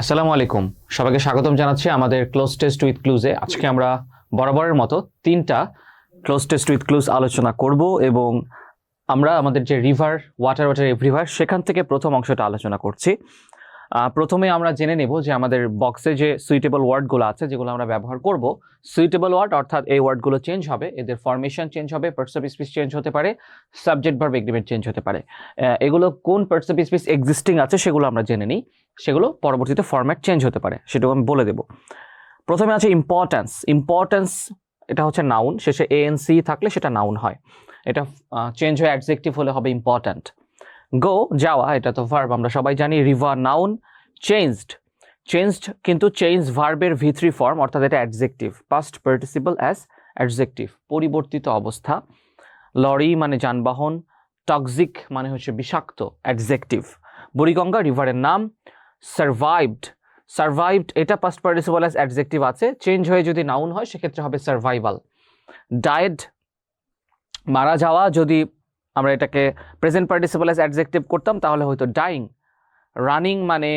আসসালামু আলাইকুম। সবাইকে স্বাগতম জানাচ্ছি আমাদের ক্লোজ টেস্ট উইথ ক্লুজে আজকে আমরা বরাবরের মতো তিনটা ক্লোজ টেস্ট উইথ ক্লুজ আলোচনা করব এবং আমরা আমাদের যে রিভার ওয়াটার ওয়াটার এভরিভার সেখান থেকে প্রথম অংশটা আলোচনা করছি। প্রথমে আমরা জেনে নেব যে আমাদের বক্সে যে সুইটেবল ওয়ার্ডগুলো আছে, যেগুলো আমরা ব্যবহার করব সুইটেবল ওয়ার্ড অর্থাৎ এই ওয়ার্ডগুলো চেঞ্জ হবে, এদের ফরমেশন চেঞ্জ হবে পার্টস স্পিচ চেঞ্জ হতে পারে সাবজেক্ট ভার্ব এগ্রিমেন্ট চেঞ্জ হতে পারে। এগুলো কোন পার্টস স্পিচ এক্সিস্টিং আছে সেগুলো আমরা জেনে নিই, সেগুলো পরবর্তীতে ফরম্যাট চেঞ্জ হতে পারে সেটাও আমি বলে দেব। প্রথমে আছে ইম্পর্ট্যান্স ইম্পর্ট্যান্স এটা হচ্ছে নাউন শেষে এএনসি থাকলে সেটা নাউন হয়, এটা চেঞ্জ হয়ে অ্যাডজেক্টিভ হলে হবে ইম্পর্ট্যান্ট গো যাওয়া, এটা তো ভার্ব আমরা সবাই জানি রিভার নাউন চেঞ্জড চেঞ্জড কিন্তু চেঞ্জ ভার্বের ভি থ্রি ফর্ম অর্থাৎ এটা adjective past participle as adjective পরিবর্তিত অবস্থা। লরি মানে যানবাহন টক্সিক মানে হচ্ছে বিষাক্ত অ্যাডজেক্টিভ বুড়িগঙ্গা রিভারের নাম সার্ভাইভড সার্ভাইভড এটা পাস্ট পার্টিসিপল অ্যাজ অ্যাডজেক্টিভ আছে চেঞ্জ হয়ে যদি নাউন হয়, সেক্ষেত্রে হবে সার্ভাইভাল ডায়েড মারা যাওয়া যদি আমরা এটাকে প্রেজেন্ট পার্টিসিপল অ্যাডজেক্টিভ করতাম, তাহলে হয়তো ডাইং রানিং মানে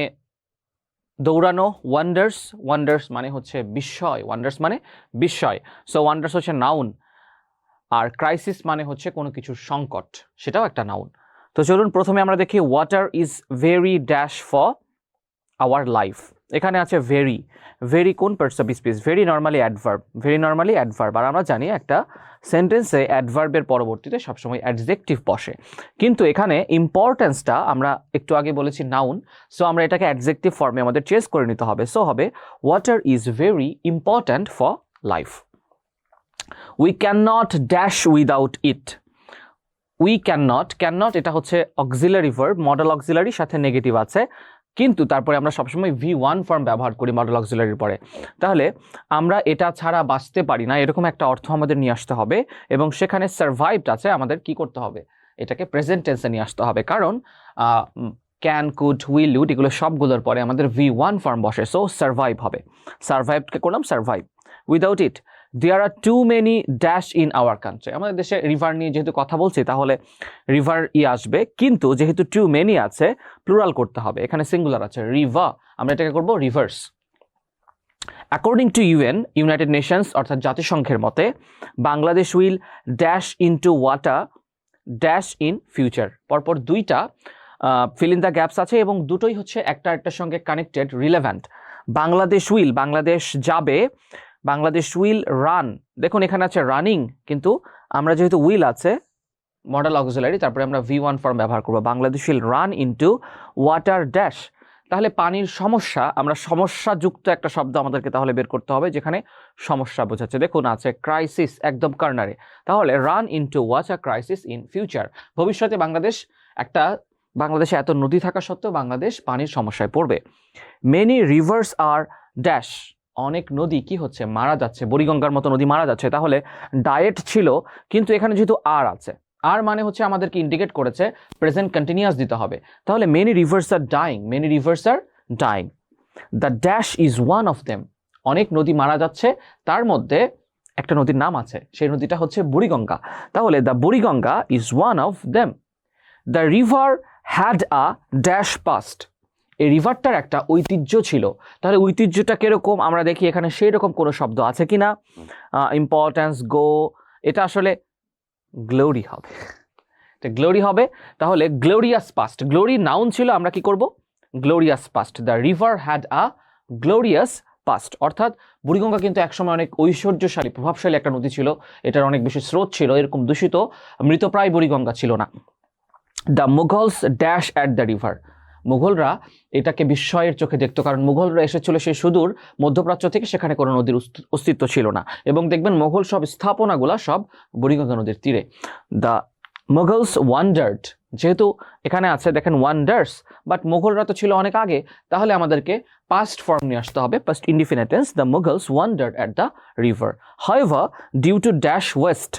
দৌড়ানো ওয়ান্ডার্স ওয়ান্ডার্স মানে হচ্ছে বিস্ময় ওয়ান্ডার্স মানে বিস্ময় সো ওয়ান্ডার্স হচ্ছে নাউন আর ক্রাইসিস মানে হচ্ছে কোনো কিছুর সংকট, সেটাও একটা নাউন তো চলুন প্রথমে আমরা দেখি water is very dash for our life এখানে আছে ভেরি ভেরি কোন parts of speech very normally adverb very normally adverb আর আমরা জানি একটা সেন্টেন্সে অ্যাডভার্বের পরবর্তীতে সবসময় অ্যাডজেক্টিভ বসে। কিন্তু এখানে ইম্পর্টেন্সটা আমরা একটু আগে বলেছি নাউন সো আমরা এটাকে অ্যাডজেক্টিভ ফর্মে আমাদের চেস করে নিতে হবে। সো হবে water is very important for life we can not dash without it we can not can not এটা হচ্ছে অক্সিলারি ভার্ব মডেল অক্সিলারি সাথে নেগেটিভ আছে। কিন্তু তারপরে আমরা সবসময় ভি ওয়ান ফর্ম ব্যবহার করি মডেল অক্সিলারির পরে। তাহলে আমরা এটা ছাড়া বাঁচতে পারি না, এরকম একটা অর্থ আমাদের নিয়ে আসতে হবে এবং সেখানে সার্ভাইভড আছে, আমাদের কি করতে হবে? এটাকে প্রেজেন্ট টেন্সে নিয়ে আসতে হবে। কারণ ক্যান কুড উইল উড এগুলো সবগুলোর পরে আমাদের ভি ওয়ান ফর্ম বসে সো সার্ভাইভ হবে। সার্ভাইভকে করলাম survive without it there are too many dash in our country আমাদের দেশে রিভার নিয়ে যেহেতু কথা বলছি, তাহলে রিভার ই আসবে। কিন্তু যেহেতু টু মেনি আছে প্লুরাল করতে হবে। এখানে সিঙ্গুলার আছে। রিভা আমরা এটাকে করব rivers according to UN United Nations অর্থাৎ জাতিসংঘের মতে, Bangladesh will dash in to water dash in future পরপর দুইটা ফিল ইন দ্য গ্যাপস আছে এবং দুটোই হচ্ছে একটা একটার সঙ্গে connected relevant Bangladesh will Bangladesh যাবে বাংলাদেশ উইল রান। দেখুন, এখানে আছে রানিং, কিন্তু আমরা যেহেতু উইল আছে, মডেল অক্সিলারি, তারপরে আমরা ভি ওয়ান ফর্ম ব্যবহার করব। Bangladesh will run into water dash. তাহলে পানির সমস্যা, আমরা সমস্যাযুক্ত একটা শব্দ আমাদেরকে তাহলে বের করতে হবে, যেখানে সমস্যা বোঝাচ্ছে। দেখুন, আছে ক্রাইসিস একদম কর্নারে। তাহলে run into water crisis in future. ভবিষ্যতে বাংলাদেশ একটা, বাংলাদেশে এত নদী থাকা সত্ত্বেও বাংলাদেশ পানির সমস্যায় পড়বে। মেনি রিভার্স আর ড্যাশ অনেক নদী কি হচ্ছে? মারা যাচ্ছে। বুড়িগঙ্গার মতো নদী মারা যাচ্ছে। তাহলে ডায়েট ছিল, কিন্তু এখানে যেহেতু আর আছে। আর মানে হচ্ছে আমাদেরকে ইন্ডিকেট করেছে প্রেজেন্ট কন্টিনিউয়াস দিতে হবে। তাহলে many rivers are dying many rivers are dying the dash is one of them অনেক নদী মারা যাচ্ছে, তার মধ্যে একটা নদীর নাম আছে। সেই নদীটা হচ্ছে বুড়িগঙ্গা। তাহলে the Buriganga is one of them the river had a dash past এই রিভারটার একটা ঐতিহ্য ছিল। তাহলে ঐতিহ্যটা কীরকম? আমরা দেখি এখানে সেই রকম কোনো শব্দ আছে কি না ইম্পর্ট্যান্স গো এটা আসলে গ্লোরি হবে। এটা গ্লোরি হবে। তাহলে গ্লোরিয়াস পাস্ট গ্লোরি নাউন ছিল, আমরা কি করব? Glorious past the river had a glorious past অর্থাৎ বুড়িগঙ্গা কিন্তু একসময় অনেক ঐশ্বর্যশালী, প্রভাবশালী একটা নদী ছিল। এটার অনেক বেশি স্রোত ছিল, এরকম দূষিত। মৃতপ্রায় বুড়িগঙ্গা ছিল না। The Mughals dash at the river মুঘলরা এটাকে বিস্ময়ের চোখে দেখত। কারণ মুঘলরা এসেছিল সেই সুদূর মধ্যপ্রাচ্য থেকে, সেখানে কোনো নদীর অস্তিত্ব ছিল না। এবং দেখবেন মুঘল সব স্থাপনাগুলা সব বুড়িগঙ্গা নদীর তীরে। দ্য মুঘলস ওয়ান্ডার্ড, যেহেতু এখানে আছে, দেখেন ওয়ান্ডার্স, বাট মুঘলরা তো ছিল অনেক আগে, তাহলে আমাদেরকে পাস্ট ফর্ম নিয়ে আসতে হবে। Past indefinite tense the Mughals wondered at the river however due to dash waste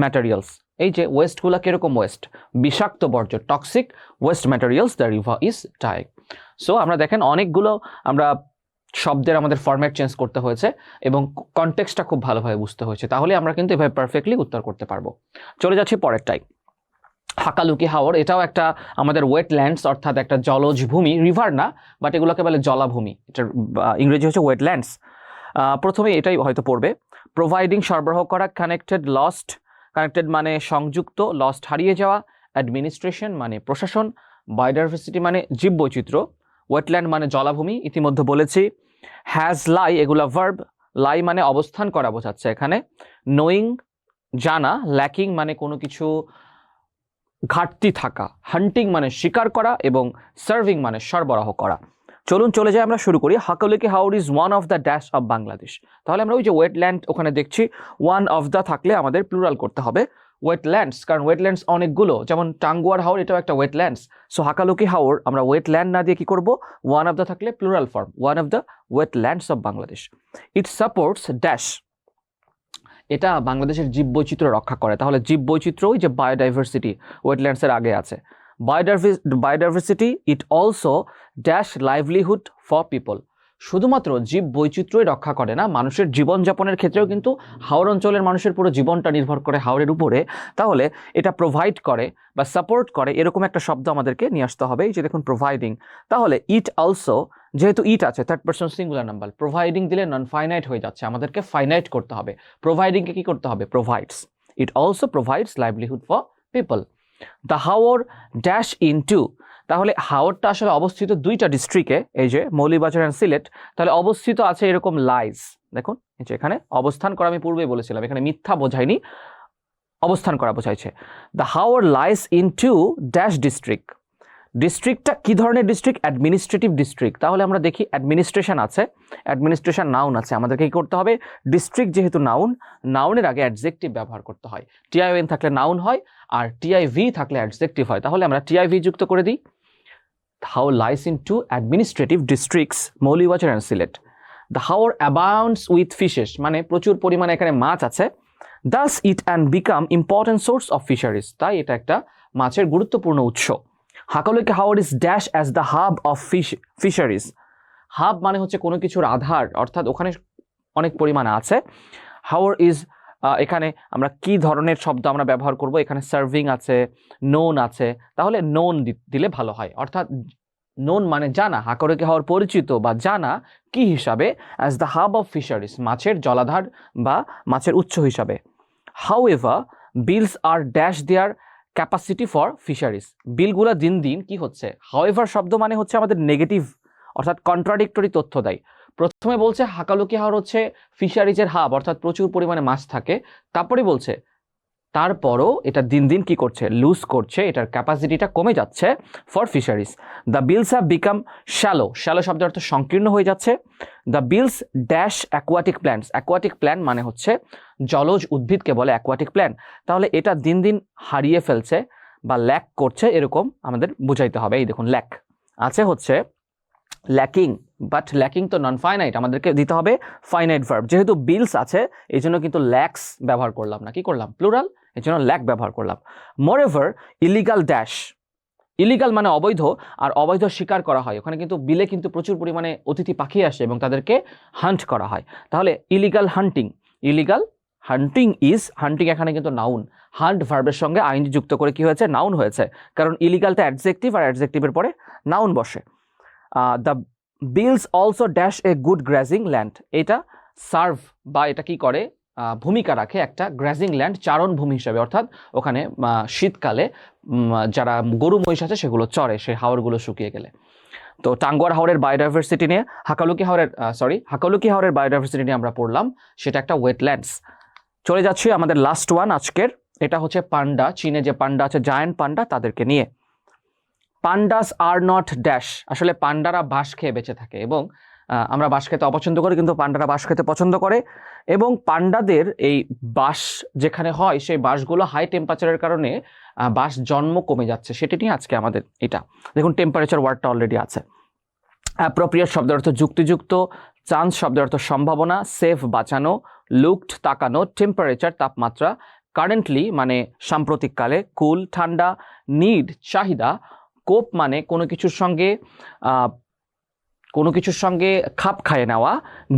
materials এই যে ওয়েস্টগুলো কীরকম ওয়েস্ট বিষাক্ত বর্জ্য toxic waste materials the river is dying so আমরা দেখেন অনেকগুলো আমরা শব্দের আমাদের ফরম্যাট চেঞ্জ করতে হয়েছে এবং কনটেক্সটা খুব ভালোভাবে বুঝতে হয়েছে। তাহলে আমরা কিন্তু এভাবে পারফেক্টলি উত্তর করতে পারব। চলে যাচ্ছি পরেরটাই। হাকালুকি হাওর, এটাও একটা আমাদের ওয়েটল্যান্ডস অর্থাৎ একটা জলজ ভূমি রিভার না বাট এগুলোকে বলে জলাভূমি। এটার ইংরেজি হচ্ছে ওয়েটল্যান্ডস প্রথমে এটাই হয়তো পড়বে। প্রোভাইডিং সরবরাহ করা কানেক্টেড লস্ট কানেক্টেড মানে সংযুক্ত লস্ট হারিয়ে যাওয়া অ্যাডমিনিস্ট্রেশন মানে প্রশাসন বায়োডাইভার্সিটি মানে জীববৈচিত্র্য ওয়েটল্যান্ড মানে জলাভূমি, ইতিমধ্যে বলেছি হ্যাজ লাই এগুলা ভার্ব লাই মানে অবস্থান করা বোঝাচ্ছে এখানে নোয়িং জানা ল্যাকিং মানে কোনো কিছু, ঘাটতি থাকা হান্টিং মানে শিকার করা এবং সার্ভিং মানে সরবরাহ করা। চলুন চলে যাই, আমরা শুরু করি। Hakaluki Haor is one of the dash of Bangladesh তাহলে আমরা ওই যে ওয়েটল্যান্ড ওখানে দেখছি ওয়ান অফ দ্য থাকলে আমাদের প্লুরাল করতে হবে। ওয়েটল্যান্ডস কারণ ওয়েটল্যান্ডস অনেকগুলো, যেমন টাঙ্গুয়ার হাওর, এটাও একটা ওয়েটল্যান্ডস সো হাকালুকি হাওর, আমরা ওয়েটল্যান্ড না দিয়ে কি করব? ওয়ান অফ দ্য থাকলে plural form one of the wetlands of Bangladesh it supports dash এটা বাংলাদেশের জীববৈচিত্র্য রক্ষা করে। তাহলে জীববৈচিত্র্য ওই যে বায়োডাইভার্সিটি ওয়েটল্যান্ডসের আগে আছে। Biodiversity it also dash livelihood for people শুধুমাত্র জীব বৈচিত্র্যই রক্ষা করে না, মানুষের জীবনযাপনের ক্ষেত্রেও কিন্তু হাওর অঞ্চলের মানুষের পুরো জীবনটা নির্ভর করে হাওরের উপরে। তাহলে এটা প্রোভাইড করে বা সাপোর্ট করে এরকম একটা শব্দ আমাদেরকে নিয়ে আসতে হবে। এই যে দেখুন প্রোভাইডিং তাহলে ইট অলসো যেহেতু ইট আছে third person singular number providing দিলে নন ফাইনাইট হয়ে যাচ্ছে। আমাদেরকে ফাইনাইট করতে হবে। প্রোভাইডিংকে কি করতে হবে? Provides it also provides livelihood for people the haor dash in two. তাহলে হাওরটা আসলে অবস্থিত দুইটা ডিস্ট্রিক্টে এই যে মৌলিবাজার অ্যান্ড সিলেট, তাহলে অবস্থিত আছে এরকম লাইজ দেখুন, এই যে এখানে অবস্থান করা আমি পূর্বেই বলেছিলাম, এখানে মিথ্যা বোঝায়নি, অবস্থান করা বোঝাইছে। The haor lies in two dash district ডিস্ট্রিক্টটা কী ধরনের ডিস্ট্রিক্ট অ্যাডমিনিস্ট্রেটিভ ডিস্ট্রিক্ট তাহলে আমরা দেখি অ্যাডমিনিস্ট্রেশন আছে। অ্যাডমিনিস্ট্রেশন নাউন আছে। আমাদেরকে কী করতে হবে? ডিস্ট্রিক্ট যেহেতু নাউন নাউনের আগে অ্যাডজেক্টিভ ব্যবহার করতে হয়। টিআইএন থাকলে নাউন হয় আর টিআইভি থাকলে অ্যাডজেক্টিভ হয়। তাহলে আমরা টিআইভি যুক্ত করে দিই। How lies in two administrative districts Moulvibazar and Sylhet the haor abounds with fishes মানে প্রচুর পরিমাণে এখানে মাছ আছে। Thus it and become important source of fisheries তাই এটা একটা মাছের গুরুত্বপূর্ণ উৎস। Hakaluki Haor is dash as the hub of fish, fisheries. Hub মানে হচ্ছে কোনো কিছুর আধার, অর্থাৎ ওখানে অনেক পরিমাণে আছে। হাওয়ার ইজ এখানে আমরা কি ধরনের শব্দ আমরা ব্যবহার করব? এখানে সার্ভিং আছে, নোন আছে। তাহলে নোন দিলে ভালো হয়। অর্থাৎ নোন মানে জানা হাকরকে হওয়ার পরিচিত বা জানা কি হিসাবে? As the hub of fisheries, মাছের জলাধার বা মাছের উৎস হিসাবে। However beels are dash their capacity for fisheries বিলগুলো দিন দিন কি হচ্ছে? হাওয়েভার শব্দ মানে হচ্ছে আমাদের নেগেটিভ অর্থাৎ কন্ট্রাডিক্টরি তথ্য দেয়। প্রথমে বলছে হাকালুকি হাওর হচ্ছে ফিশারিজের হাব অর্থাৎ প্রচুর পরিমাণে মাছ থাকে। তারপরে বলছে তারপরও এটা দিন দিন কি করছে? লুজ করছে। এটার ক্যাপাসিটিটা কমে যাচ্ছে for fisheries the beels have become shallow shallow শব্দের অর্থ সংকীর্ণ হয়ে যাচ্ছে। The beels dash aquatic plants aquatic plan মানে হচ্ছে জলজ উদ্ভিদকে বলে অ্যাকোয়াটিক প্ল্যান তাহলে এটা দিন দিন হারিয়ে ফেলছে বা ল্যাক করছে এরকম আমাদের বুঝাইতে হবে। এই দেখুন ল্যাক আছে হচ্ছে ল্যাকিং বাট ল্যাকিং তো নন ফাইনাইট আমাদেরকে দিতে হবে ফাইনাইট ভার্ব যেহেতু বিলস আছে এই জন্য কিন্তু ল্যাক্স ব্যবহার করলাম না। কি করলাম? প্লুরাল এই জন্য ল্যাক ব্যবহার করলাম। Moreover illegal dash illegal মানে অবৈধ আর অবৈধ শিকার করা হয়। ওখানে কিন্তু বিলে কিন্তু প্রচুর পরিমাণে অতিথি পাখি আসে এবং তাদেরকে হান্ট করা হয়। তাহলে illegal hunting illegal hunting is hunting এখানে কিন্তু নাউন হান্ট ভার্বের সঙ্গে আইন যুক্ত করে কি হয়েছে? নাউন হয়েছে। কারণ ইলিগালটা অ্যাডজেক্টিভ আর অ্যাডজেক্টিভের পরে নাউন বসে। The beels also dash a good grazing land এটা সার্ভ বা এটা কি করে? ভূমিকা রাখে একটা গ্র্যাজিং ল্যান্ড চারণ ভূমি হিসাবে। অর্থাৎ ওখানে শীতকালে যারা গরু মহিষ আছে সেগুলো চড়ে, সেই হাওরগুলো শুকিয়ে গেলে। তো টাঙ্গুয়ার হাওরের বায়োডাইভার্সিটি নিয়ে, হাকালুকি হাওরের সরি হাকালুকি হাওরের বায়োডাইভার্সিটি নিয়ে আমরা পড়লাম। সেটা একটা ওয়েটল্যান্ডস চলে যাচ্ছি আমাদের লাস্ট ওয়ান আজকের। এটা হচ্ছে পান্ডা, চীনে যে পান্ডা আছে জায়ান্ট পান্ডা, তাদেরকে নিয়ে। Pandas are not dash. আসলে পান্ডারা বাঁশ খেয়ে বেঁচে থাকে এবং আমরা বাঁশ খেতে অপছন্দ করি, কিন্তু পান্ডারা বাঁশ খেতে পছন্দ করে। এবং পান্ডাদের এই বাঁশ যেখানে হয়, সেই বাঁশগুলো হাই টেম্পারেচারের কারণে বাঁশ জন্ম কমে যাচ্ছে। সেটি নিয়ে আজকে আমাদের এটা। দেখুন টেম্পারেচার ওয়ার্ডটা অলরেডি আছে। অ্যাপ্রোপ্রিয়েট শব্দের অর্থ যুক্তিযুক্ত চান্স শব্দের অর্থ সম্ভাবনা সেফ বাঁচানো লুকড তাকানো টেম্পারেচার তাপমাত্রা কারেন্টলি মানে সাম্প্রতিককালে কুল ঠান্ডা নিড চাহিদা কোপ মানে কোনো কিছুর সঙ্গে কোনো কিছুর সঙ্গে খাপ খাইয়ে নেওয়া,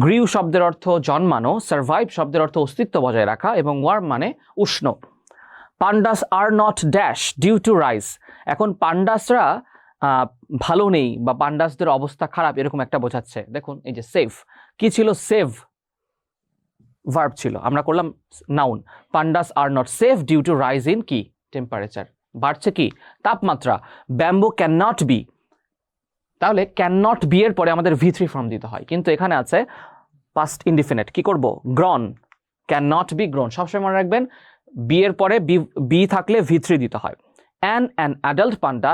গ্রিউ শব্দের অর্থ জন্মানো সার্ভাইভ শব্দের অর্থ অস্তিত্ব বজায় রাখা এবং ওয়ার্ম মানে উষ্ণ। Pandas are not dash due to rise. এখন পান্ডাসরা ভালো নেই বা পান্ডাসদের অবস্থা খারাপ এরকম একটা বোঝাচ্ছে। দেখুন, এই যে সেভ কি ছিল সেভ ভার্ব ছিল। আমরা করলাম noun pandas are not safe due to rise in কি? টেম্পারেচার বাড়ছে কি? তাপমাত্রা। Bamboo can not be. তাহলে ক্যান নট বি এর পরে আমাদের ভি থ্রি ফর্ম দিতে হয়। কিন্তু এখানে আছে পাস্ট ইনডিফিনিট কি করব? Grown can not be grown সবসময় মনে রাখবেন বি এর পরে বি বি থাকলে ভি থ্রি দিতে হয়। An an adult panda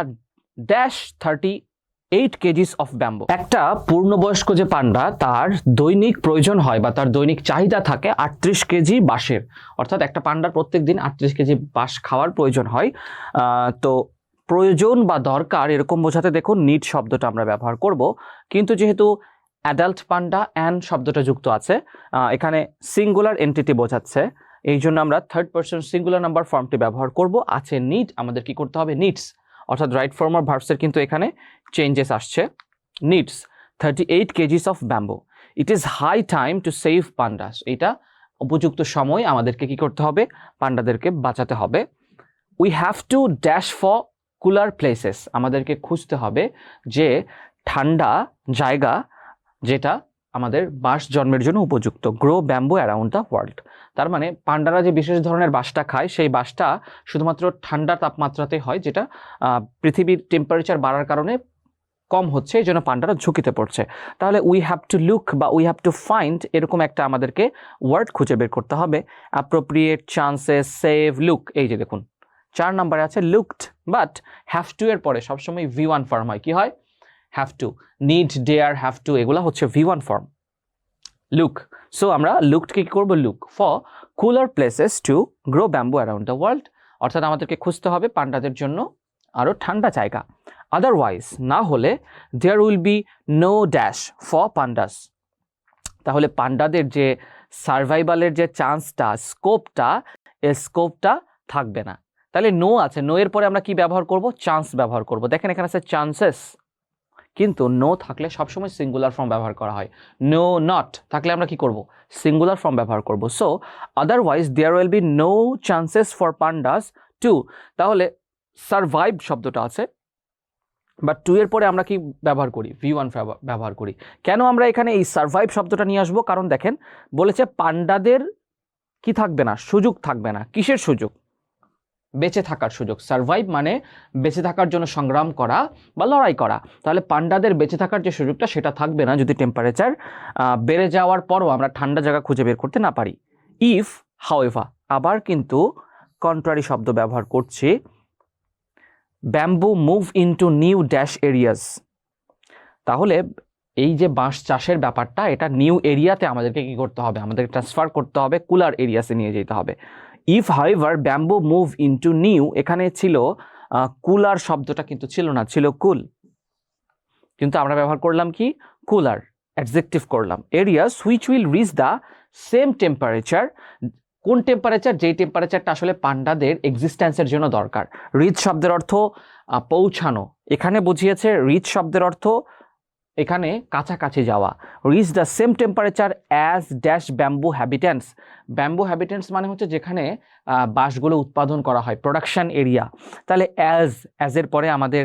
dash thirty eight kgs of bamboo একটা পূর্ণবয়স্ক যে পান্ডা তার দৈনিক প্রয়োজন হয় বা তার দৈনিক চাহিদা থাকে আটত্রিশ কেজি বাঁশের। অর্থাৎ একটা পান্ডার প্রত্যেক দিন আটত্রিশ কেজি বাঁশ খাওয়ার প্রয়োজন হয়। তো প্রয়োজন বা দরকার এরকম বোঝাতে দেখুন নিট শব্দটা আমরা ব্যবহার করব। কিন্তু যেহেতু অ্যাডাল্ট পান্ডা অ্যান শব্দটা যুক্ত আছে এখানে সিঙ্গুলার এন্টিটি বোঝাচ্ছে, এই জন্য আমরা থার্ড পার্সন সিঙ্গুলার নাম্বার ফর্মটি ব্যবহার করব। আছে নিট আমাদের কি করতে হবে? নিডস অর্থাৎ রাইট ফর্ম অফ ভার্বসের কিন্তু এখানে চেঞ্জেস আসছে। Needs thirty eight kgs of bamboo it is high time to save pandas এটা উপযুক্ত সময় আমাদেরকে কি করতে হবে? পান্ডাদেরকে বাঁচাতে হবে। We have to dash for cooler places আমাদেরকে খুঁজতে হবে যে ঠান্ডা জায়গা যেটা আমাদের বাঁশ জন্মের জন্য উপযুক্ত grow bamboo around the world তার মানে পান্ডারা যে বিশেষ ধরনের বাঁশটা খায়, সেই বাঁশটা শুধুমাত্র ঠান্ডা তাপমাত্রাতে হয়, যেটা পৃথিবীর টেম্পারেচার বাড়ার কারণে কম হচ্ছে, এই জন্য পান্ডারা ঝুঁকিতে পড়ছে। তাহলে উই হ্যাভ টু লুক বা উই হ্যাভ টু ফাইন্ড এরকম একটা আমাদেরকে ওয়ার্ড খুঁজে বের করতে হবে। অ্যাপ্রোপ্রিয়েট চান্সেস সেভ লুক এই যে দেখুন। চার নম্বরে আছে লুকড বাট হ্যাভ টু এর পরে সবসময় ভি ওয়ান ফর্ম হয়। কি হয়? Have to need dare have to এগুলো হচ্ছে V one form look so আমরা লুকড কি করব? Look for cooler places to grow bamboo around the world অর্থাৎ আমাদেরকে খুঁজতে হবে পান্ডাদের জন্য আরও ঠান্ডা জায়গা। আদারওয়াইজ না হলে there will be no dash for pandas তাহলে পান্ডাদের যে সার্ভাইভালের যে চান্সটা স্কোপটা এ স্কোপটা থাকবে না। তাহলে নো আছে। নো এর পরে আমরা কি ব্যবহার করব? চান্স ব্যবহার করব। দেখেন এখানে আছে চান্সেস কিন্তু নো থাকলে সবসময় সিঙ্গুলার ফর্ম ব্যবহার করা হয়। নো নট থাকলে আমরা কি করব? সিঙ্গুলার ফর্ম ব্যবহার করব। So otherwise there will be no chances for pandas to তাহলে সারভাইভ শব্দটা আছে। বাট টু এর পরে আমরা কি ব্যবহার করি? ভি ওয়ান ব্যবহার করি। কেন আমরা এখানে এই সারভাইভ শব্দটা নিয়ে আসব? কারণ দেখেন, বলেছে পান্ডাদের কি থাকবে না? সুযোগ থাকবে না। কিসের সুযোগ? বেঁচে থাকার সুযোগ। সারভাইভ মানে বেঁচে থাকার জন্য সংগ্রাম করা বা লড়াই করা। তাহলে পান্ডাদের বেঁচে থাকার যে সুযোগটা সেটা থাকবে না যদি টেম্পারেচার বেড়ে যাওয়ার পরও আমরা ঠান্ডা জায়গা খুঁজে বের করতে না পারি। ইফ হাওয়েভা আবার কিন্তু কন্ট্রারি শব্দ ব্যবহার করছি। Bamboo move into new dash areas তাহলে এই যে বাঁশ চাষের ব্যাপারটা, এটা নিউ এরিয়াতে আমাদেরকে কি করতে হবে? আমাদেরকে ট্রান্সফার করতে হবে কুলার এরিয়াসে নিয়ে যেতে হবে। If however bamboo move into new এখানে ছিল কুলার শব্দটা কিন্তু ছিল না, ছিল কুল। কিন্তু আমরা ব্যবহার করলাম কি? কুলার অ্যাডজেক্টিভ করলাম। Areas which will reach the same temperature কোন টেম্পারেচার যেই টেম্পারেচারটা আসলে পান্ডাদের এক্সিস্ট্যান্সের জন্য দরকার। রিচ শব্দের অর্থ পৌঁছানো। এখানে বুঝিয়েছে রিচ শব্দের অর্থ এখানে কাছাকাছি যাওয়া। Reach the same temperature as dash bamboo habitants bamboo habitants মানে হচ্ছে যেখানে বাঁশগুলো উৎপাদন করা হয় প্রোডাকশন এরিয়া তাহলে অ্যাজ অ্যাজের পরে আমাদের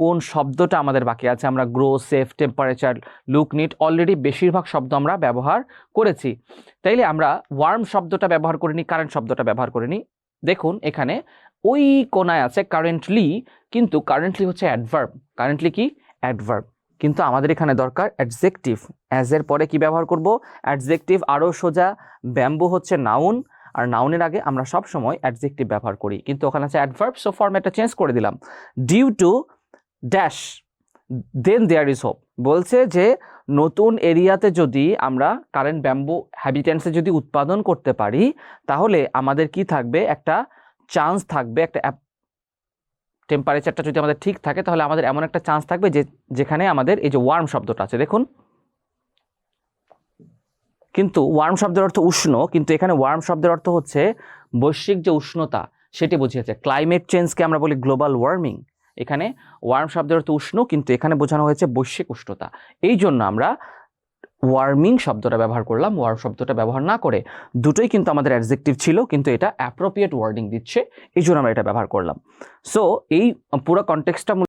কোন শব্দটা আমাদের বাকি আছে? আমরা grow safe temperature look neat already বেশিরভাগ শব্দ আমরা ব্যবহার করেছি। তাইলে আমরা ওয়ার্ম শব্দটা ব্যবহার করিনি কারেন্ট শব্দটা ব্যবহার করিনি। দেখুন এখানে ওই কোনায় আছে কারেন্টলি কিন্তু কারেন্টলি হচ্ছে অ্যাডভার্ব কারেন্টলি কি? অ্যাডভার্ব কিন্তু আমাদের এখানে দরকার অ্যাডজেক্টিভ অ্যাজ এর পরে কি ব্যবহার করব? অ্যাডজেক্টিভ আরও সোজা ব্যাম্বু হচ্ছে নাউন আর নাউনের আগে আমরা সব সময় অ্যাডজেক্টিভ ব্যবহার করি। কিন্তু ওখানে আছে অ্যাডভার্ব সো ফর্মেটটা চেঞ্জ করে দিলাম। Due to dash then there is hope বলছে যে নতুন এরিয়াতে যদি আমরা কারেন্ট ব্যাম্বু হ্যাবিটেন্সে যদি উৎপাদন করতে পারি, তাহলে আমাদের কি থাকবে? একটা চান্স থাকবে, একটা টেম্পারেচারটা যদি আমাদের ঠিক থাকে, তাহলে আমাদের এমন একটা চান্স থাকবে যে, যেখানে আমাদের এই যে ওয়ার্ম শব্দটা আছে, দেখুন। কিন্তু ওয়ার্ম শব্দের অর্থ উষ্ণ, কিন্তু এখানে ওয়ার্ম শব্দের অর্থ হচ্ছে বৈশ্বিক যে উষ্ণতা, সেটি বুঝিয়েছে। ক্লাইমেট চেঞ্জকে আমরা বলি গ্লোবাল ওয়ার্মিং এখানে ওয়ার্ম শব্দের অর্থ উষ্ণ, কিন্তু এখানে বোঝানো হয়েছে বৈশ্বিক উষ্ণতা। এই জন্য আমরা ওয়ার্মিং শব্দটা ব্যবহার করলাম ওয়ার্ম শব্দটা ব্যবহার না করে দুটোই কিন্তু আমাদের অ্যাডজেক্টিভ ছিল, কিন্তু এটা অ্যাপ্রোপ্রিয়েট ওয়ার্ডিং দিচ্ছে, এই জন্য আমরা এটা ব্যবহার করলাম। সো এই পুরো কনটেক্সটটা